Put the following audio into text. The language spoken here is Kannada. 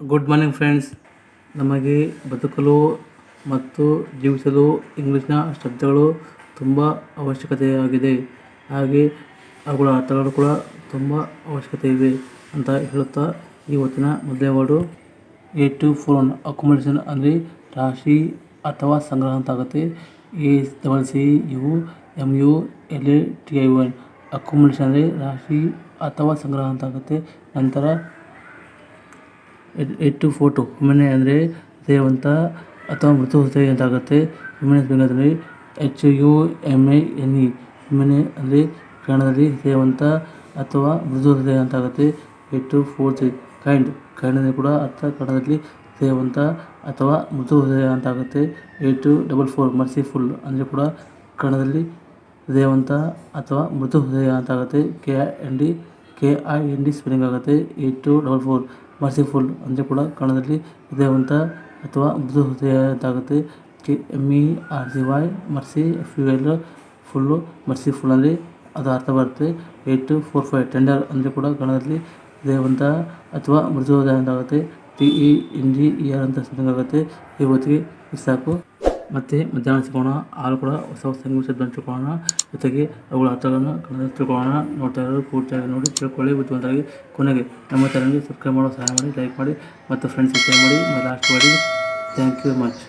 ಗುಡ್ ಮಾರ್ನಿಂಗ್ ಫ್ರೆಂಡ್ಸ್ ನಮಗೆ ಬದುಕಲು ಮತ್ತು ಜೀವಿಸಲು ಇಂಗ್ಲೀಷ್ನ ಶಬ್ದಗಳು ತುಂಬ ಅವಶ್ಯಕತೆಯಾಗಿದೆ. ಹಾಗೆ ಅವುಗಳ ಅರ್ಥಗಳು ಕೂಡ ತುಂಬ ಅವಶ್ಯಕತೆ ಇವೆ ಅಂತ ಹೇಳುತ್ತಾ ಇವತ್ತಿನ ಮೊದಲೇ word a to phone accommodation ಅಂದರೆ ರಾಶಿ ಅಥವಾ ಸಂಗ್ರಹ ಅಂತ ಆಗುತ್ತೆ. A double C U M U L A T I O N accommodation ಅಂದರೆ ರಾಶಿ ಅಥವಾ ಸಂಗ್ರಹ ಅಂತ ಆಗುತ್ತೆ. ನಂತರ ಎಟ್ಟು ಫೋಟೋ. ಹುಮ್ಮನೆ ಅಂದರೆ ದೇವಂತ ಅಥವಾ ಮೃತ ಹೃದಯ ಅಂತ ಆಗುತ್ತೆ. Humane ಬೆಂಗಾದಲ್ಲಿ H U M I N E humane ಅಂದರೆ ಕನ್ನಡದಲ್ಲಿ ದೇವಂತ ಅಥವಾ ಮೃದು ಹೃದಯ ಅಂತ ಆಗುತ್ತೆ. ಎಟ್ಟು ಫೋರ್ ತ್ರೀ. ಕೈಂಡ್. ಕೈಂಡ್ ಕೂಡ ಅರ್ಥ ಕನ್ನಡದಲ್ಲಿ ದೇವಂತ ಅಥವಾ ಮೃದು ಹೃದಯ ಅಂತ ಆಗುತ್ತೆ. ಏಟು ಡಬಲ್ ಫೋರ್. ಮರ್ಸಿಫುಲ್ ಅಂದರೆ ಕೂಡ ಕನ್ನಡದಲ್ಲಿ ದೇವಂತ ಅಥವಾ ಮೃದು ಹೃದಯ ಅಂತ ಆಗುತ್ತೆ. K N D. K I N D spelling ಆಗುತ್ತೆ. Eight two double four. Merciful ಅಂದರೆ ಕೂಡ ಕನ್ನಡದಲ್ಲಿ ಹೃದಯವಂತ ಅಥವಾ ಮೃದು ಹೃದಯ ಅಂತ ಆಗುತ್ತೆ K, M, E, R, C, Y, mercy, F, U, L, full merciful ಅಂದರೆ ಅದು ಅರ್ಥ ಬರುತ್ತೆ. Eight two four, five tender ಅಂದರೆ ಕೂಡ ಕನ್ನಡದಲ್ಲಿ ಹೃದಯವಂತ ಅಥವಾ ಮೃದು ಹೃದಯ ಅಂತಾಗುತ್ತೆ T, E, N, G, E, R ಅಂತ ಆಗುತ್ತೆ ಇವತ್ತಿಗೆ ಸಾಕು. ಮತ್ತು ಮಧ್ಯಾಹ್ನ ಸಿಗೋಣ ಹಾಲು ಕೂಡ ಹೊಸ ಹೊಸ ಇಂಗ್ಲೀಷ್ ಹಂಚಿಕೊಳ್ಳೋಣ. ಜೊತೆಗೆ ಅವುಗಳ ಅರ್ಥಗಳನ್ನು ಕನ್ನಡ ತಿಳ್ಕೊಳ್ಳೋಣ. ನೋಡ್ತಾ ಇರೋರು ಪೂರ್ತಿಯಾಗಿ ನೋಡಿ, ತಿಳ್ಕೊಳ್ಳಿ ಬುದ್ಧಿವಂತರಾಗಿ ಕೊನೆಗೆ. ನಮ್ಮ ಚಾನಲ್ಗೆ ಸಬ್ಸ್ಕ್ರೈಬ್ ಮಾಡೋ ಸಹಾಯ ಮಾಡಿ ಲೈಕ್ ಮಾಡಿ ಮತ್ತು ಫ್ರೆಂಡ್ಸ್ ಶೇರ್ ಮಾಡಿ. ಲಾಸ್ಟ್ ಮಾಡಿ ಥ್ಯಾಂಕ್ ಯು ಮಚ್